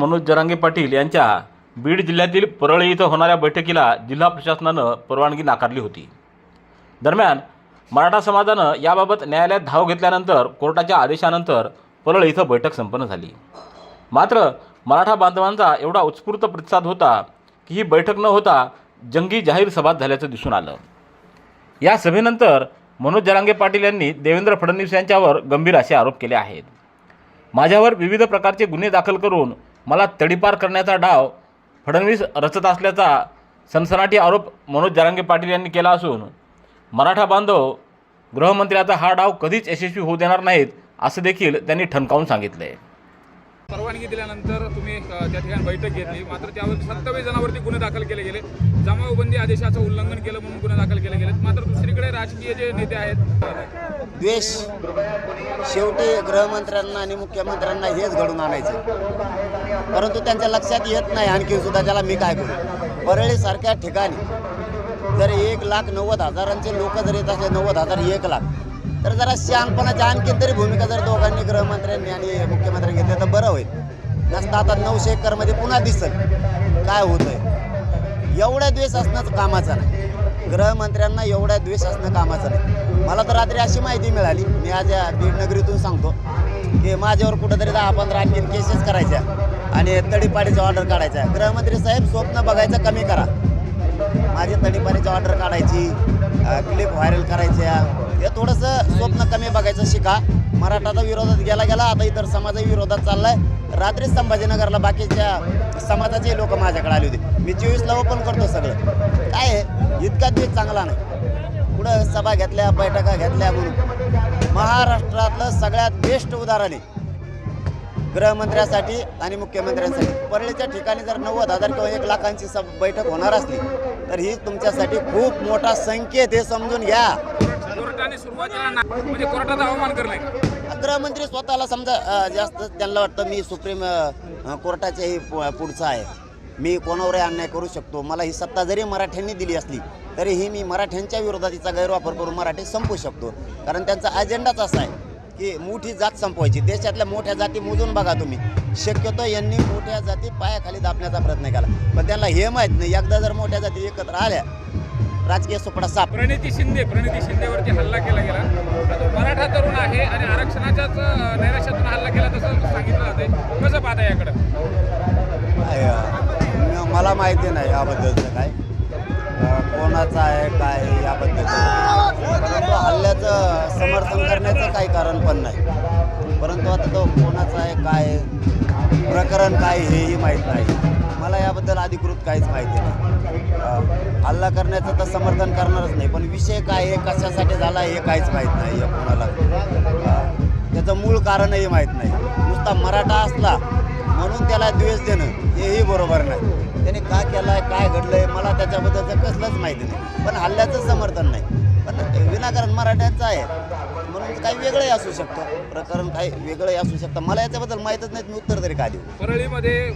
मनोज जरांगे पाटील यांच्या बीड जिल्ह्यातील परळी इथं होणाऱ्या बैठकीला जिल्हा प्रशासनानं परवानगी नाकारली होती. दरम्यान मराठा समाजानं याबाबत न्यायालयात धाव घेतल्यानंतर कोर्टाच्या आदेशानंतर परळी इथं बैठक संपन्न झाली. मात्र मराठा बांधवांचा एवढा उत्स्फूर्त प्रतिसाद होता की ही बैठक न होता जंगी जाहीर सभा झाल्याचं दिसून आलं. या सभेनंतर मनोज जरांगे पाटील यांनी देवेंद्र फडणवीस यांच्यावर गंभीर असे आरोप केले आहेत. माझ्यावर विविध प्रकारचे गुन्हे दाखल करून मला तडीपार करण्याचा डाव फडणवीस रचत असल्याचा सनसनाटी आरोप मनोज जरांगे पाटील यांनी केला असून मराठा बांधव गृहमंत्र्याचा हा डाव कधीच यशस्वी होऊ देणार नाहीत असं देखील त्यांनी ठणकावून सांगितलं. आहे परवानगी दिल्यानंतर तुम्ही त्या ठिकाणी बैठक घेतली. मात्र त्यावर सत्तावीस जणांवरती गुन्हे दाखल केले गेले. जमावबंदी आदेशाचं उल्लंघन केलं म्हणून गुन्हे दाखल केले गेले मात्र दुसरीकडे राजकीय जे नेते आहेत द्वेष. शेवटी गृहमंत्र्यांना आणि मुख्यमंत्र्यांना हेच घडून आणायचं. परंतु त्यांच्या लक्षात येत नाही आणखी सुद्धा त्याला मी काय करू. परळीसारख्या ठिकाणी जर एक लाख नव्वद हजारांचे लोक जर येत असले नव्वद हजार एक लाख तर जरा शहाणपणाची आणखी तरी भूमिका जर दोघांनी गृहमंत्र्यांनी आणि मुख्यमंत्र्यांनी घेतली तर बरं होईल. नसतं आता नऊशे एकरमध्ये पुन्हा दिसल. काय होतंय? एवढा द्वेष असणं कामाचं नाही. गृहमंत्र्यांना एवढा द्वेष असणं कामाचं नाही. मला तर रात्री अशी माहिती मिळाली मी आज या बीड नगरीतून सांगतो की माझ्यावर कुठंतरी दहा पंधरा आणखीन केसेस करायच्या आणि तडीपाडीचा ऑर्डर काढायचा. गृहमंत्री साहेब स्वप्न बघायचं कमी करा. माझी तडीपाडीची ऑर्डर काढायची क्लिप व्हायरल करायच्या. हे थोडंसं स्वप्न कमी बघायचं शिका. मराठाचा विरोधात गेला गेला आता इतर समाजाच्या विरोधात चाललाय. रात्री संभाजीनगरला बाकीच्या समाजाचे लोक माझ्याकडे आले होते. मी चोवीसला ओपन करतो सगळं. काय आहे इतका दिवस चांगला नाही. पुढं सभा घेतल्या बैठका घेतल्या म्हणून. महाराष्ट्रातलं सगळ्यात बेस्ट उदाहरण आहे. गृहमंत्र्यासाठी आणि मुख्यमंत्र्यांसाठी. परळीच्या ठिकाणी जर नव्वद हजार किंवा एक लाखांची सब बैठक होणार असली तर ही तुमच्यासाठी खूप मोठा संकेत हे समजून घ्या. कोर्टाने सुरुवातीला म्हणजे कोर्टाचा अवमान करणे. गृहमंत्री स्वतःला समजा अ, जास्त त्यांना वाटतं मी सुप्रीम अ, कोर्टाच्याही पु- पुढचा आहे. मी कोणावरही अन्याय करू शकतो. मला ही सत्ता जरी मराठ्यांनी दिली असली तरीही मी मराठ्यांच्या विरोधात तिचा गैरवापर करून मराठी संपू शकतो. कारण त्यांचा अजेंडाच असा आहे की मोठी जात संपवायची. देशातल्या मोठ्या जाती मोजून बघा तुम्ही. शक्यतो यांनी मोठ्या जाती पायाखाली दाबण्याचा प्रयत्न केला. पण त्यांना हे माहीत नाही. एकदा जर मोठ्या जाती एकत्र आल्या राजकीय सुपडा साप. प्रणिती शिंदे प्रणिती शिंदेवरती हल्ला केला गेला. आरक्षणाच्याच नैराश्यातून हल्ला केला तसं सांगितलं जाते कसं पाहता याकडं? मला माहिती नाही याबद्दलचं काय. कोणाचं आहे काय याबद्दल. परंतु हल्ल्याचं समर्थन करण्याचं काही कारण पण नाही. परंतु आता तो कोणाचा आहे काय प्रकरण काय हेही माहीत नाही. मला याबद्दल अधिकृत काहीच माहिती नाही. हल्ला करण्याचं तर समर्थन करणारच नाही पण विषय काय आहे कशासाठी झाला हे काहीच माहीत नाही आहे कोणाला. त्याचं मूळ कारणही माहीत नाही. नुसता मराठा असला म्हणून त्याला द्वेष देणं हेही बरोबर नाही. त्याने का केलाय काय घडलंय मला त्याच्याबद्दलचं कसलंच माहिती नाही. पण हल्ल्याचं समर्थन नाही. पण विनाकारण मराठ्यांचं आहे. म्हणून काही वेगळंही असू शकतं. प्रकरण काही वेगळंही असू शकतं. मला याच्याबद्दल माहीतच नाही मी उत्तर तरी का देऊ? परळीमध्ये